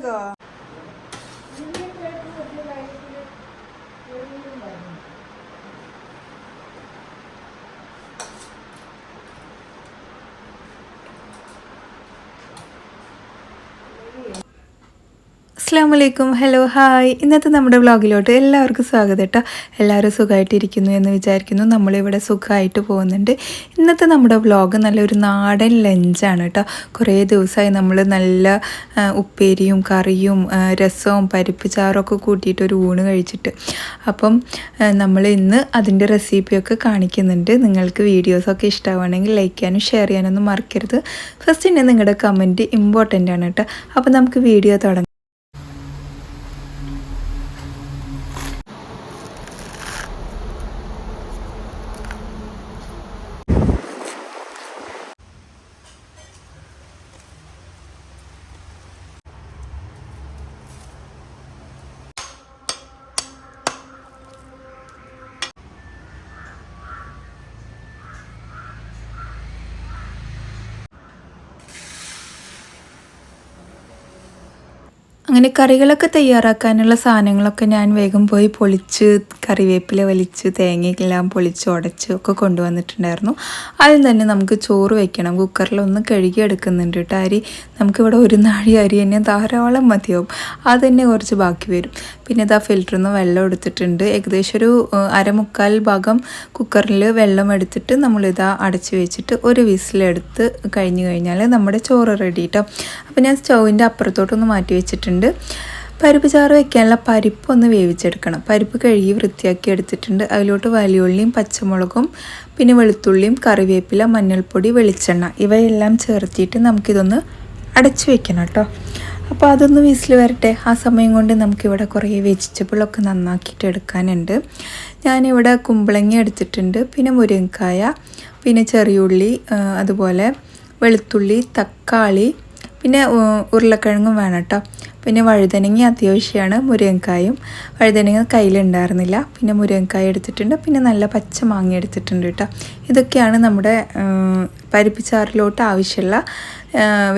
മുളകോ അസ്സാം വലൈക്കും hello hi ഇന്നത്തെ നമ്മുടെ വ്ളോഗിലോട്ട് എല്ലാവർക്കും സ്വാഗതം കേട്ടോ എല്ലാവരും സുഖമായിട്ടിരിക്കുന്നു എന്ന് വിചാരിക്കുന്നു. നമ്മളിവിടെ സുഖമായിട്ട് പോകുന്നുണ്ട്. ഇന്നത്തെ നമ്മുടെ വ്ളോഗ് നല്ലൊരു നാടൻ ലഞ്ചാണ് കേട്ടോ കുറേ ദിവസമായി നമ്മൾ നല്ല ഉപ്പേരിയും കറിയും രസവും പരിപ്പ് ചാറും ഒക്കെ കൂട്ടിയിട്ട് ഒരു ഊണ് കഴിച്ചിട്ട്. അപ്പം നമ്മൾ ഇന്ന് അതിന്റെ റെസിപ്പിയൊക്കെ കാണിക്കുന്നുണ്ട്. നിങ്ങൾക്ക് വീഡിയോസൊക്കെ ഇഷ്ടമാണെങ്കിൽ ലൈക്ക് ചെയ്യാനും ഷെയർ ചെയ്യാനൊന്നും മറക്കരുത്. ഫസ്റ്റ് തന്നെ നിങ്ങളുടെ കമന്റ് ഇമ്പോർട്ടന്റ് ആണ് കേട്ടോ അപ്പം നമുക്ക് വീഡിയോ തുടങ്ങാം. അങ്ങനെ കറികളൊക്കെ തയ്യാറാക്കാനുള്ള സാധനങ്ങളൊക്കെ ഞാൻ വേഗം പോയി പൊളിച്ച് കറിവേപ്പില വലിച്ച് തേങ്ങയെല്ലാം പൊളിച്ച് ഉടച്ച് ഒക്കെ കൊണ്ടുവന്നിട്ടുണ്ടായിരുന്നു. ആദ്യം തന്നെ നമുക്ക് ചോറ് വെക്കണം. കഴുകി എടുക്കുന്നുണ്ട് കേട്ടോ അരി. നമുക്കിവിടെ ഒരു നാഴി അരി തന്നെ ധാരാളം മതിയാവും. അത് തന്നെ കുറച്ച് ബാക്കി വരും. പിന്നെ ഇതാ ഫിൽറ്ററിൽ നിന്ന് വെള്ളം എടുത്തിട്ടുണ്ട്. ഏകദേശം ഒരു അരമുക്കാൽ ഭാഗം കുക്കറിൽ വെള്ളം എടുത്തിട്ട് നമ്മളിതാ അടച്ച് വെച്ചിട്ട് ഒരു വിസിലെടുത്ത് കഴിഞ്ഞ് കഴിഞ്ഞാൽ നമ്മുടെ ചോറ് റെഡി കേട്ടോ അപ്പോൾ ഞാൻ സ്റ്റൗവിന്റെ അപ്പുറത്തോട്ടൊന്ന് മാറ്റി വെച്ചിട്ടുണ്ട്. പരിപ്പ് ചാറ് വെക്കാനുള്ള പരിപ്പ് ഒന്ന് വേവിച്ചെടുക്കണം. പരിപ്പ് കഴുകി വൃത്തിയാക്കി എടുത്തിട്ടുണ്ട്. അതിലോട്ട് വലിയുള്ളിയും പച്ചമുളകും പിന്നെ വെളുത്തുള്ളിയും കറിവേപ്പില മഞ്ഞൾപ്പൊടി വെളിച്ചെണ്ണ ഇവയെല്ലാം ചേർത്തിട്ട് നമുക്കിതൊന്ന് അടച്ചു വെക്കണം കേട്ടോ. അപ്പോൾ അതൊന്ന് വിസിൽ വരട്ടെ. ആ സമയം കൊണ്ട് നമുക്കിവിടെ കുറേ വെജിറ്റബിളൊക്കെ നന്നാക്കിയിട്ട് എടുക്കാനുണ്ട്. ഞാനിവിടെ കുമ്പളങ്ങി എടുത്തിട്ടുണ്ട്. പിന്നെ മുരിങ്ങക്കായ പിന്നെ ചെറിയുള്ളി അതുപോലെ വെളുത്തുള്ളി തക്കാളി പിന്നെ ഉരുളക്കിഴങ്ങും വേണം കേട്ടോ. പിന്നെ വഴുതനങ്ങ അത്യാവശ്യമാണ് മുരിങ്ങക്കായും. വഴുതനങ്ങ കയ്യിലുണ്ടായിരുന്നില്ല. പിന്നെ മുരിങ്ങക്കായ എടുത്തിട്ടുണ്ട്. പിന്നെ നല്ല പച്ച മാങ്ങ എടുത്തിട്ടുണ്ട് കേട്ടോ. ഇതൊക്കെയാണ് നമ്മുടെ പരിപ്പിച്ചാറിലോട്ട് ആവശ്യമുള്ള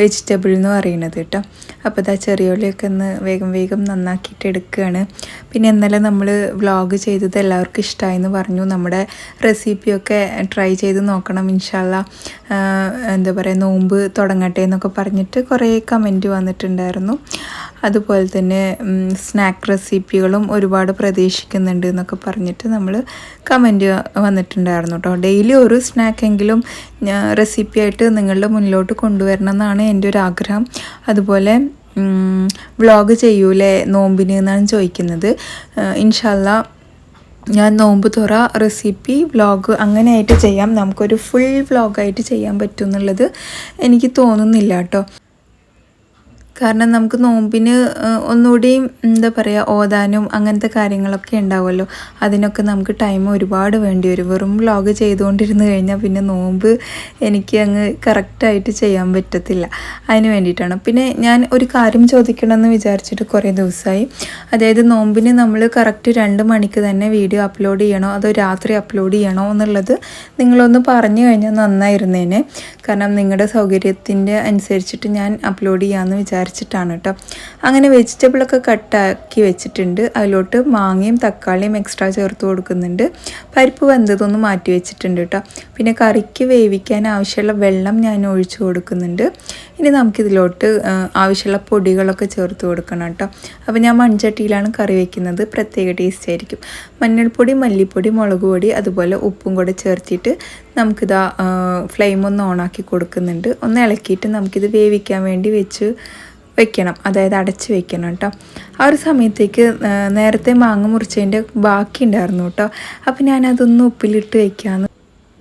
വെജിറ്റബിൾ എന്ന് പറയുന്നത് കേട്ടോ. അപ്പോൾ ഇതാ ചെറിയ ഉള്ളിയൊക്കെ ഒന്ന് വേഗം വേഗം നന്നാക്കിയിട്ട് എടുക്കുകയാണ്. പിന്നെ ഇന്നലെ നമ്മൾ വ്ളോഗ് ചെയ്തത് എല്ലാവർക്കും ഇഷ്ടമായെന്ന് പറഞ്ഞു. നമ്മുടെ റെസിപ്പിയൊക്കെ ട്രൈ ചെയ്ത് നോക്കണം ഇൻഷാല്ല എന്താ പറയുക നോമ്പ് തുടങ്ങട്ടെ എന്നൊക്കെ പറഞ്ഞിട്ട് കുറേ കമന്റ് വന്നിട്ടുണ്ടായിരുന്നു. അതുപോലെ തന്നെ സ്നാക്ക് റെസിപ്പികളും ഒരുപാട് പ്രതീക്ഷിക്കുന്നുണ്ട് എന്നൊക്കെ പറഞ്ഞിട്ട് നമ്മൾ കമന്റ് വന്നിട്ടുണ്ടായിരുന്നു കേട്ടോ ഡെയിലി ഒരു സ്നാക്കെങ്കിലും റെസിപ്പിയായിട്ട് നിങ്ങളുടെ മുന്നിലോട്ട് കൊണ്ടുവരണം എന്നാണ് എന്റെ ഒരു ആഗ്രഹം. അതുപോലെ വ്ളോഗ് ചെയ്യൂലേ? നോമ്പിന് എന്നാണ് ചോദിക്കുന്നത്. ഇൻഷല്ല ഞാൻ നോമ്പ് തുറ റെസിപ്പി വ്ളോഗ് അങ്ങനെയായിട്ട് ചെയ്യാം. നമുക്കൊരു ഫുൾ വ്ളോഗായിട്ട് ചെയ്യാൻ പറ്റും എന്നുള്ളത് എനിക്ക് തോന്നുന്നില്ല കേട്ടോ കാരണം നമുക്ക് നോമ്പിന് ഒന്നുകൂടിയും എന്താ പറയുക ഓതാനും അങ്ങനത്തെ കാര്യങ്ങളൊക്കെ ഉണ്ടാവുമല്ലോ. അതിനൊക്കെ നമുക്ക് ടൈം ഒരുപാട് വേണ്ടി വരും. വെറും വ്ളോഗ് ചെയ്തുകൊണ്ടിരുന്ന് കഴിഞ്ഞാൽ പിന്നെ നോമ്പ് എനിക്ക് അങ്ങ് കറക്റ്റായിട്ട് ചെയ്യാൻ പറ്റത്തില്ല. അതിന് വേണ്ടിയിട്ടാണ്. പിന്നെ ഞാൻ ഒരു കാര്യം ചോദിക്കണമെന്ന് വിചാരിച്ചിട്ട് കുറേ ദിവസമായി. അതായത് നോമ്പിന് നമ്മൾ കറക്റ്റ് രണ്ട് മണിക്ക് തന്നെ വീഡിയോ അപ്ലോഡ് ചെയ്യണോ? അതോ രാത്രി അപ്ലോഡ് ചെയ്യണോ എന്നുള്ളത് നിങ്ങളൊന്ന് പറഞ്ഞു കഴിഞ്ഞാൽ നന്നായിരുന്നേനെ. കാരണം നിങ്ങളുടെ സൗകര്യത്തിന്റെ അനുസരിച്ചിട്ട് ഞാൻ അപ്ലോഡ് ചെയ്യാമെന്ന് വിചാരിച്ചിട്ടാണ് കേട്ടോ അങ്ങനെ വെജിറ്റബിളൊക്കെ കട്ടാക്കി വെച്ചിട്ടുണ്ട്. അതിലോട്ട് മാങ്ങയും തക്കാളിയും എക്സ്ട്രാ ചേർത്ത് കൊടുക്കുന്നുണ്ട്. പരിപ്പ് വെന്തതൊന്നും മാറ്റി വെച്ചിട്ടുണ്ട് കേട്ടോ പിന്നെ കറിക്ക് വേവിക്കാൻ ആവശ്യമുള്ള വെള്ളം ഞാൻ ഒഴിച്ചു കൊടുക്കുന്നുണ്ട്. ഇനി നമുക്കിതിലോട്ട് ആവശ്യമുള്ള പൊടികളൊക്കെ ചേർത്ത് കൊടുക്കണം കേട്ടോ അപ്പോൾ ഞാൻ മൺചട്ടിയിലാണ് കറി വെക്കുന്നത്. പ്രത്യേക ടേസ്റ്റ് ആയിരിക്കും. മഞ്ഞൾപ്പൊടി മല്ലിപ്പൊടി മുളക് പൊടി അതുപോലെ ഉപ്പും കൂടെ ചേർത്തിട്ട് നമുക്കിതാ ഫ്ലെയിം ഒന്ന് ഓണാക്കി കൊടുക്കുന്നുണ്ട്. ഒന്ന് ഇളക്കിയിട്ട് നമുക്കിത് വേവിക്കാൻ വേണ്ടി വെച്ച് വെക്കണം. അതായത് അടച്ച് വെക്കണം കേട്ടോ ആ ഒരു സമയത്തേക്ക് നേരത്തെ മാങ്ങ മുറിച്ചതിന്റെ ബാക്കി ഉണ്ടായിരുന്നു കേട്ടോ അപ്പോൾ ഞാനതൊന്ന് ഉപ്പിലിട്ട് വെക്കാമെന്ന്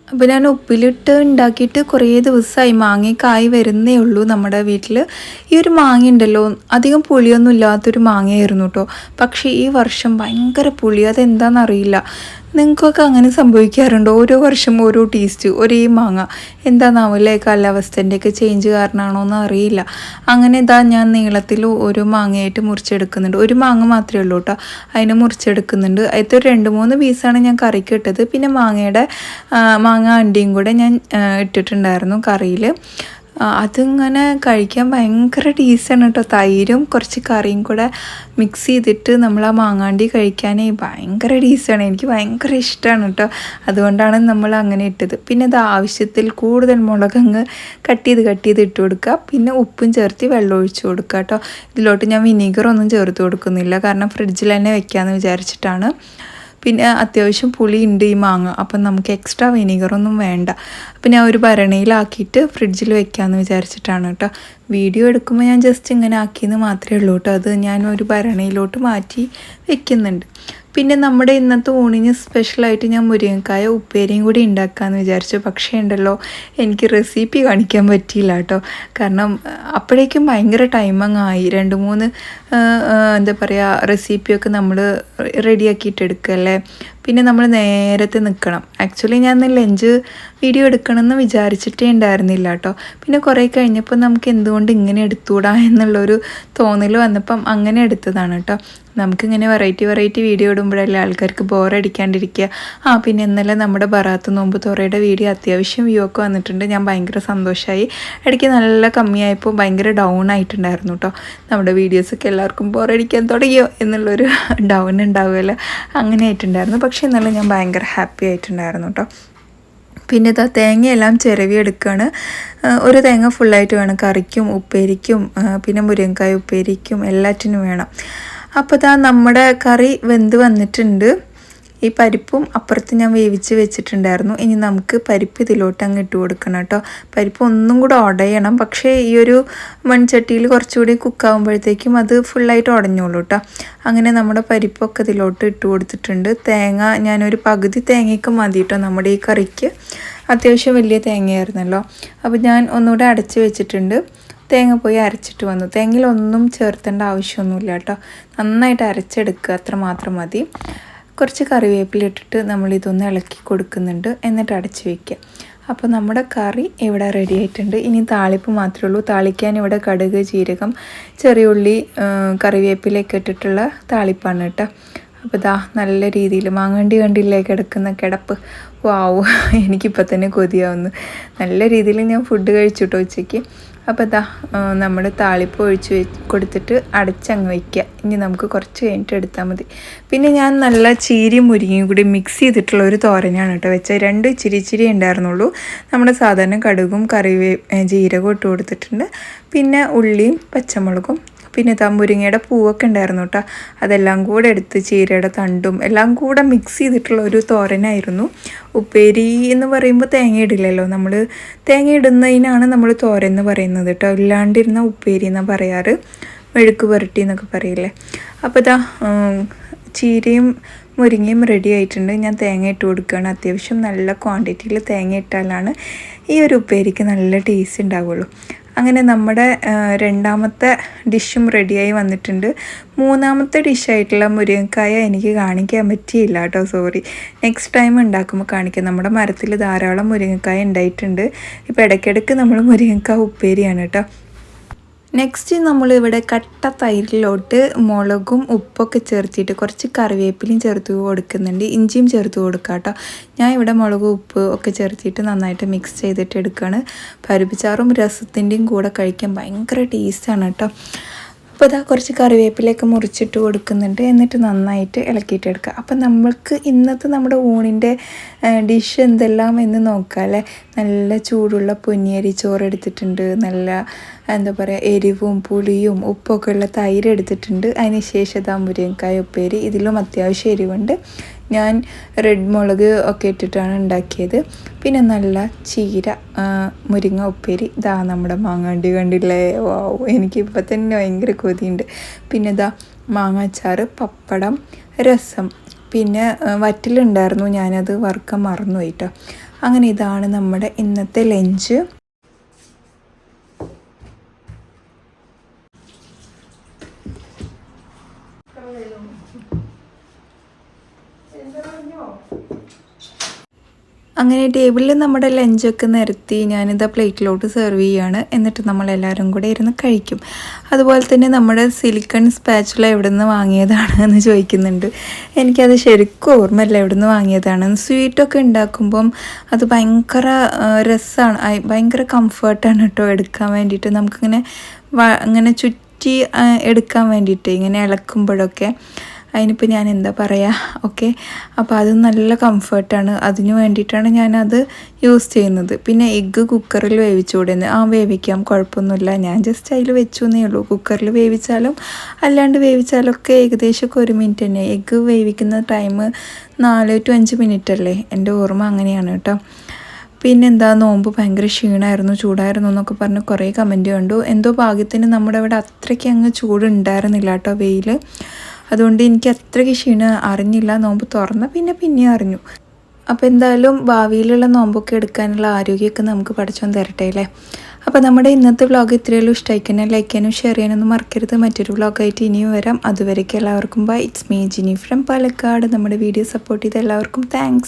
അപ്പോൾ ഞാൻ ഉപ്പിലിട്ട് ഉണ്ടാക്കിയിട്ട് കുറേ ദിവസമായി മാങ്ങയ്ക്കായി വരുന്നേ ഉള്ളൂ നമ്മുടെ വീട്ടിൽ ഈ ഒരു മാങ്ങ ഉണ്ടല്ലോ അധികം പുളിയൊന്നും ഇല്ലാത്തൊരു മാങ്ങയായിരുന്നു കേട്ടോ പക്ഷേ ഈ വർഷം ഭയങ്കര പുളി. അതെന്താണെന്നറിയില്ല നിങ്ങൾക്കൊക്കെ അങ്ങനെ സംഭവിക്കാറുണ്ട്? ഓരോ വർഷം ഓരോ ടേസ്റ്റ് ഒരേ മാങ്ങ. എന്താണെന്നാവില്ലേ കാലാവസ്ഥേന്റെയൊക്കെ ചേഞ്ച് കാരണമാണോ എന്ന് അറിയില്ല. അങ്ങനെ ഇതാ ഞാൻ നീളത്തിൽ ഓരോ മാങ്ങയായിട്ട് മുറിച്ചെടുക്കുന്നുണ്ട്. ഒരു മാങ്ങ മാത്രമേ ഉള്ളൂ കേട്ടോ അതിനെ മുറിച്ചെടുക്കുന്നുണ്ട്. അതിൽ ഒരു രണ്ട് മൂന്ന് പീസാണ് ഞാൻ കറിക്ക് ഇട്ടത്. പിന്നെ മാങ്ങയുടെ മാങ്ങ അണ്ടിയും കൂടെ ഞാൻ ഇട്ടിട്ടുണ്ടായിരുന്നു കറിയിൽ അതിങ്ങനെ കഴിക്കാൻ ഭയങ്കര ടേസ്റ്റാണ് കേട്ടോ തൈരും കുറച്ച് കറിയും കൂടെ മിക്സ് ചെയ്തിട്ട് നമ്മൾ ആ മാങ്ങാണ്ടി കഴിക്കാനേ ഭയങ്കര ടേസ്റ്റാണ് എനിക്ക് ഭയങ്കര ഇഷ്ടമാണ് കേട്ടോ അതുകൊണ്ടാണ് നമ്മൾ അങ്ങനെ ഇട്ടത്. പിന്നെ അത് ആവശ്യത്തിൽ കൂടുതൽ മുളകങ്ങ് കട്ട് ചെയ്ത് കട്ട് ചെയ്ത് ഇട്ട് കൊടുക്കുക. പിന്നെ ഉപ്പും ചേർത്ത് വെള്ളം ഒഴിച്ച് കൊടുക്കുക കേട്ടോ ഇതിലോട്ട് ഞാൻ വിനീഗറൊന്നും ചേർത്ത് കൊടുക്കുന്നില്ല. കാരണം ഫ്രിഡ്ജിൽ തന്നെ വെക്കാമെന്ന് വിചാരിച്ചിട്ടാണ്. പിന്നെ അത്യാവശ്യം പുളി ഉണ്ട് ഈ മാങ്ങ. അപ്പം നമുക്ക് എക്സ്ട്രാ വിനീഗറൊന്നും വേണ്ട. അപ്പം ഞാൻ ഒരു ഭരണിയിലാക്കിയിട്ട് ഫ്രിഡ്ജിൽ വെക്കാമെന്ന് വിചാരിച്ചിട്ടാണ് കേട്ടോ. വീഡിയോ എടുക്കുമ്പോൾ ഞാൻ ജസ്റ്റ് ഇങ്ങനെ ആക്കിയെന്ന് മാത്രമേ ഉള്ളൂ കേട്ടോ. അത് ഞാൻ ഒരു ഭരണിയിലോട്ട് മാറ്റി വെക്കുന്നുണ്ട്. പിന്നെ നമ്മുടെ ഇന്നത്തെ ഊണിന് സ്പെഷ്യലായിട്ട് ഞാൻ മുരിങ്ങക്കായ ഉപ്പേരിയും കൂടി ഉണ്ടാക്കാമെന്ന് വിചാരിച്ചു. പക്ഷേ ഉണ്ടല്ലോ എനിക്ക് റെസിപ്പി കാണിക്കാൻ പറ്റിയില്ല കേട്ടോ. കാരണം അപ്പോഴേക്കും ഭയങ്കര ടൈമങ്ങായി രണ്ട് മൂന്ന് എന്താ പറയുക റെസിപ്പിയൊക്കെ നമ്മൾ റെഡിയാക്കിയിട്ട് അല്ലേ പിന്നെ നമ്മൾ നേരത്തെ നിൽക്കണം ആക്ച്വലി ഞാൻ ലഞ്ച് വീഡിയോ എടുക്കണമെന്ന് വിചാരിച്ചിട്ടേ ഉണ്ടായിരുന്നില്ല കേട്ടോ. പിന്നെ കുറേ കഴിഞ്ഞപ്പോൾ നമുക്ക് എന്തുകൊണ്ട് ഇങ്ങനെ എടുത്തുകൂടാ എന്നുള്ളൊരു തോന്നൽ വന്നപ്പം അങ്ങനെ എടുത്തതാണ് കേട്ടോ. നമുക്കിങ്ങനെ വെറൈറ്റി വെറൈറ്റി വീഡിയോ ഇടുമ്പോഴല്ലേ ആൾക്കാർക്ക് ബോറടിക്കാണ്ടിരിക്കുക ആ പിന്നെ ഇന്നലെ നമ്മുടെ ബറാത്ത് നോമ്പ് തുറയുടെ വീഡിയോ അത്യാവശ്യം വ്യൂ ഒക്കെ വന്നിട്ടുണ്ട്. ഞാൻ ഭയങ്കര സന്തോഷമായി ഇടയ്ക്ക് നല്ല കമ്മിയായപ്പോൾ ഭയങ്കര ഡൗൺ ആയിട്ടുണ്ടായിരുന്നു കേട്ടോ. നമ്മുടെ വീഡിയോസൊക്കെ എല്ലാവർക്കും ബോറടിക്കാൻ തുടങ്ങിയോ എന്നുള്ളൊരു ഡൗൺ ഉണ്ടാവുമല്ലോ അങ്ങനെ ആയിട്ടുണ്ടായിരുന്നു. പക്ഷേ എന്നാലും ഞാൻ ഭയങ്കര ഹാപ്പി ആയിട്ടുണ്ടായിരുന്നു കേട്ടോ പിന്നെ ഇതാ തേങ്ങയെല്ലാം ചിരവി എടുക്കുകയാണ് ഒരു തേങ്ങ ഫുള്ളായിട്ട് വേണം. കറിക്കും ഉപ്പേരിക്കും പിന്നെ മുരിങ്ങക്കായ ഉപ്പേരിക്കും എല്ലാറ്റിനും വേണം. അപ്പോൾ ഇതാ നമ്മുടെ കറി വെന്ത് വന്നിട്ടുണ്ട്. ഈ പരിപ്പും അപ്പുറത്ത് ഞാൻ വേവിച്ച് വെച്ചിട്ടുണ്ടായിരുന്നു. ഇനി നമുക്ക് പരിപ്പ് ഇതിലോട്ട് അങ്ങ് ഇട്ട് കൊടുക്കണം കേട്ടോ. പരിപ്പ് ഒന്നും കൂടെ ഉടയണം പക്ഷേ ഈ ഒരു മൺചട്ടിയിൽ കുറച്ചുകൂടി കുക്കാവുമ്പോഴത്തേക്കും അത് ഫുള്ളായിട്ട് ഉടഞ്ഞോളൂ കേട്ടോ. അങ്ങനെ നമ്മുടെ പരിപ്പൊക്കെ ഇതിലോട്ട് ഇട്ട് കൊടുത്തിട്ടുണ്ട്. തേങ്ങ ഞാനൊരു പകുതി തേങ്ങയ്ക്ക് മതി കേട്ടോ നമ്മുടെ ഈ കറിക്ക്. അത്യാവശ്യം വലിയ തേങ്ങയായിരുന്നല്ലോ. അപ്പോൾ ഞാൻ ഒന്നുകൂടെ അടച്ച് വെച്ചിട്ടുണ്ട്. തേങ്ങ പോയി അരച്ചിട്ട് വന്നു. തേങ്ങയിലൊന്നും ചേർത്തേണ്ട ആവശ്യമൊന്നുമില്ല കേട്ടോ. നന്നായിട്ട് അരച്ചെടുക്കുക. അത്ര മാത്രം മതി. കുറച്ച് കറിവേപ്പില ഇട്ടിട്ട് നമ്മൾ ഇതൊന്ന് ഇളക്കി കൊടുക്കുന്നുണ്ട്. എന്നിട്ട് അടച്ച് വയ്ക്കുക അപ്പോൾ നമ്മുടെ കറി ഇവിടെ റെഡി ആയിട്ടുണ്ട്. ഇനി താളിപ്പ് മാത്രമേ ഉള്ളൂ. താളിക്കാൻ ഇവിടെ കടുക് ജീരകം ചെറിയ ഉള്ളി കറിവേപ്പിലൊക്കെ ഇട്ടിട്ടുള്ള താളിപ്പാണ് കേട്ടോ. അപ്പോൾ ഇതാ നല്ല രീതിയിൽ മാങ്ങണ്ടി കണ്ടില്ലേ കിടക്കുന്ന കിടപ്പ്. വാവ് എനിക്കിപ്പോൾ തന്നെ കൊതിയാവുന്നു. നല്ല രീതിയിൽ ഞാൻ ഫുഡ് കഴിച്ചു കേട്ടോ ഉച്ചയ്ക്ക്. അപ്പോൾ ഇതാ നമ്മൾ താളിപ്പ് ഒഴിച്ച് കൊടുത്തിട്ട് അടച്ചങ്ങ് വയ്ക്കുക ഇനി നമുക്ക് കുറച്ച് കഴിഞ്ഞിട്ട് എടുത്താൽ മതി. പിന്നെ ഞാൻ നല്ല ചീരിയും മുരിങ്ങയും കൂടി മിക്സ് ചെയ്തിട്ടുള്ള ഒരു തോരനാണ് കേട്ടോ വെച്ചത്. രണ്ട് ചിരി ചിരി ഉണ്ടായിരുന്നുള്ളൂ. നമ്മുടെ സാധാരണ കടുകും കറിവേ ജീരകവും ഇട്ട് കൊടുത്തിട്ടുണ്ട്. പിന്നെ ഉള്ളിയും പച്ചമുളകും പിന്നെ തമ്പുരിങ്ങയുടെ പൂവൊക്കെ ഉണ്ടായിരുന്നു കേട്ടോ. അതെല്ലാം കൂടെ എടുത്ത് ചീരയുടെ തണ്ടും എല്ലാം കൂടെ മിക്സ് ചെയ്തിട്ടുള്ള ഒരു തോരനായിരുന്നു. ഉപ്പേരി എന്ന് പറയുമ്പോൾ തേങ്ങ ഇടില്ലല്ലോ. നമ്മൾ തേങ്ങ ഇടുന്നതിനാണ് നമ്മൾ തോരൻ എന്ന് പറയുന്നത് കേട്ടോ. ഇല്ലാണ്ടിരുന്ന ഉപ്പേരി എന്നാണ് പറയാറ്. മെഴുക്ക് പുരട്ടി എന്നൊക്കെ പറയില്ലേ. അപ്പോൾ ഇതാ ചീരയും മുരിങ്ങയും റെഡി ആയിട്ടുണ്ട്. ഞാൻ തേങ്ങ ഇട്ട് കൊടുക്കുകയാണ്. അത്യാവശ്യം നല്ല ക്വാണ്ടിറ്റിയിൽ തേങ്ങ ഇട്ടാലാണ് ഈ ഒരു ഉപ്പേരിക്ക് നല്ല ടേസ്റ്റ് ഉണ്ടാവുള്ളൂ. അങ്ങനെ നമ്മുടെ രണ്ടാമത്തെ ഡിഷും റെഡിയായി വന്നിട്ടുണ്ട്. മൂന്നാമത്തെ ഡിഷായിട്ടുള്ള മുരിങ്ങക്കായ എനിക്ക് കാണിക്കാൻ പറ്റിയില്ല കേട്ടോ സോറി. നെക്സ്റ്റ് ടൈം ഉണ്ടാക്കുമ്പോൾ കാണിക്കാം. നമ്മുടെ മരത്തിൽ ധാരാളം മുരിങ്ങക്കായ ഉണ്ടായിട്ടുണ്ട്. ഇപ്പോൾ ഇടയ്ക്കിടയ്ക്ക് നമ്മൾ മുരിങ്ങക്കായ ഉപ്പേരിയാണ് കേട്ടോ. നെക്സ്റ്റ് നമ്മളിവിടെ കട്ട തൈരിലോട്ട് മുളകും ഉപ്പൊക്കെ ചേർത്തിട്ട് കുറച്ച് കറിവേപ്പിലയും ചേർത്ത് കൊടുക്കുന്നുണ്ട്. ഇഞ്ചിയും ചേർത്ത് കൊടുക്കുക കേട്ടോ. ഞാൻ ഇവിടെ മുളകും ഉപ്പ് ഒക്കെ ചേർത്തിട്ട് നന്നായിട്ട് മിക്സ് ചെയ്തിട്ട് എടുക്കുകയാണ് പരിപ്പിച്ചാറും രസത്തിന്റെയും കൂടെ കഴിക്കാൻ ഭയങ്കര ടേസ്റ്റാണ് കേട്ടോ. അപ്പോൾ ഇതാ കുറച്ച് കറിവേപ്പിലയൊക്കെ മുറിച്ചിട്ട് കൊടുക്കുന്നുണ്ട്. എന്നിട്ട് നന്നായിട്ട് ഇളക്കിയിട്ടെടുക്കുക അപ്പം നമ്മൾക്ക് ഇന്നത്തെ നമ്മുടെ ഊണിന്റെ ഡിഷ് എന്തെല്ലാം എന്ന് നോക്കാം അല്ലേ? നല്ല ചൂടുള്ള പൊന്നിയരി ചോറ് എടുത്തിട്ടുണ്ട്. നല്ല എന്താ പറയുക എരിവും പുളിയും ഉപ്പൊക്കെ ഉള്ള തൈര് എടുത്തിട്ടുണ്ട്. അതിന് ശേഷം ഇതാ മുരിങ്ങക്കായ ഉപ്പേരി. ഇതിലും അത്യാവശ്യം എരിവുണ്ട്. ഞാൻ റെഡ് മുളക് ഒക്കെ ഇട്ടിട്ടാണ് ഉണ്ടാക്കിയത്. പിന്നെ നല്ല ചീര മുരിങ്ങ ഉപ്പേരി. ഇതാ നമ്മുടെ മാങ്ങാണ്ടി കണ്ടില്ലേ? വാവ് എനിക്കിപ്പോൾ തന്നെ ഭയങ്കര കൊതിയുണ്ട്. പിന്നെ ഇതാ മാങ്ങാച്ചാറ് പപ്പടം രസം. പിന്നെ വറ്റിലുണ്ടായിരുന്നു. ഞാനത് വറുക്കാൻ മറന്നു പോയിട്ടോ അങ്ങനെ ഇതാണ് നമ്മുടെ ഇന്നത്തെ ലഞ്ച്. അങ്ങനെ ടേബിളിൽ നമ്മുടെ ലഞ്ചൊക്കെ നിരത്തി ഞാനിത് പ്ലേറ്റിലോട്ട് സെർവ് ചെയ്യാണ്. എന്നിട്ട് നമ്മളെല്ലാവരും കൂടെ ഇരുന്ന് കഴിക്കും. അതുപോലെ തന്നെ നമ്മുടെ സിലിക്കൺ സ്പാച്ചുല എവിടെ നിന്ന് വാങ്ങിയതാണ് എന്ന് ചോദിക്കുന്നുണ്ട്. എനിക്കത് ശരിക്കും ഓർമ്മയില്ല എവിടെ നിന്ന് വാങ്ങിയതാണ് സ്വീറ്റൊക്കെ ഉണ്ടാക്കുമ്പം അത് ഭയങ്കര രസമാണ് ഭയങ്കര കംഫർട്ടാണ് കേട്ടോ എടുക്കാൻ വേണ്ടിയിട്ട്. നമുക്കിങ്ങനെ അങ്ങനെ ചുറ്റി എടുക്കാൻ വേണ്ടിയിട്ട് ഇങ്ങനെ ഇളക്കുമ്പോഴൊക്കെ. അതിനിപ്പോൾ ഞാൻ എന്താ പറയുക ഓക്കെ അപ്പോൾ അത് നല്ല കംഫർട്ടാണ് അതിന് വേണ്ടിയിട്ടാണ് ഞാനത് യൂസ് ചെയ്യുന്നത്. പിന്നെ എഗ്ഗ് കുക്കറിൽ വേവിച്ചുകൂടെ ആ വേവിക്കാം. കുഴപ്പമൊന്നുമില്ല. ഞാൻ ജസ്റ്റ് അതിൽ വെച്ചു എന്നേ ഉള്ളൂ. കുക്കറിൽ വേവിച്ചാലും അല്ലാണ്ട് വേവിച്ചാലൊക്കെ ഏകദേശമൊക്കെ ഒരു മിനിറ്റ് തന്നെ. എഗ്ഗ് വേവിക്കുന്ന ടൈം നാല് ടു അഞ്ച് മിനിറ്റ് അല്ലേ? എന്റെ ഓർമ്മ അങ്ങനെയാണ് കേട്ടോ. പിന്നെന്താ? നോമ്പ് ഭയങ്കര ക്ഷീണമായിരുന്നു ചൂടായിരുന്നു എന്നൊക്കെ പറഞ്ഞ് കുറേ കമന്റ് കണ്ടു. എന്തോ ഭാഗ്യത്തിന് നമ്മുടെ ഇവിടെ അത്രയ്ക്ക് അങ്ങ് ചൂടുണ്ടായിരുന്നില്ല കേട്ടോ വെയിൽ അതുകൊണ്ട് എനിക്ക് അത്രയ്ക്ക് ക്ഷീണം അറിഞ്ഞില്ല. നോമ്പ് തുറന്ന പിന്നെ പിന്നെ അറിഞ്ഞു. അപ്പോൾ എന്തായാലും ഭാവിയിലുള്ള നോമ്പൊക്കെ എടുക്കാനുള്ള ആരോഗ്യമൊക്കെ നമുക്ക് പഠിച്ചോന്ന് തരട്ടെ അല്ലേ? അപ്പോൾ നമ്മുടെ ഇന്നത്തെ വ്ളോഗ് ഇത്രയുള്ളൂ ഇഷ്ടമായിക്കന്നെ ലൈക്ക് ചെയ്യാനും ഷെയർ ചെയ്യാനൊന്നും മറക്കരുത്. മറ്റൊരു വ്ളോഗായിട്ട് ഇനിയും വരാം. അതുവരേക്കും എല്ലാവർക്കും bye it's me Jini from Palakkad. നമ്മുടെ വീഡിയോ സപ്പോർട്ട് ചെയ്ത എല്ലാവർക്കും താങ്ക്സ്